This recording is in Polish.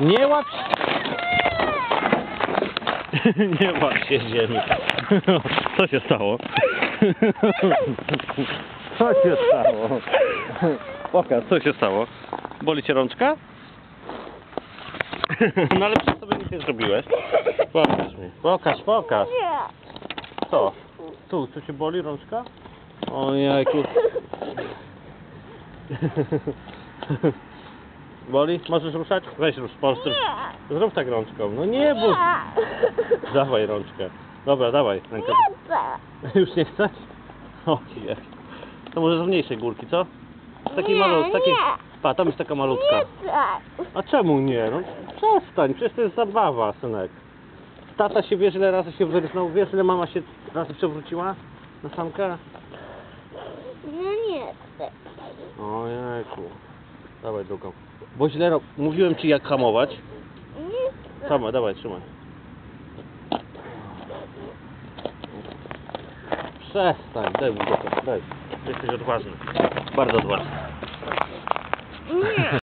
Nie łap. Nie łap się ziemi. Co się stało? Co się stało? Pokaż, co się stało? Boli cię rączka? No ale przecież sobie nic nie zrobiłeś. Pokaż mi. Pokaż, pokaż. Co? Tu, tu cię boli rączka? O jajku. Boli? Możesz ruszać? Weź rusz, po prostu. Zrób tak rączką. No nie, bo... Dawaj rączkę. Dobra, dawaj. Rękę. Już nie chcesz? Ojej. To może z mniejszej górki, co? Z takiej malutkiej. Takiej... Pa, tam jest taka malutka. A czemu nie? No przestań, przecież to jest zabawa, synek. Tata się wiesz ile razy się wyrznął, wiesz ile mama się razy przewróciła na samkę? No nie chcę. Ojejku. Dawaj drugą. Bo źle rob... Mówiłem ci jak hamować. Sama, dawaj, trzymaj. Przestań, daj mu daj. Jesteś odważny. Bardzo odważny.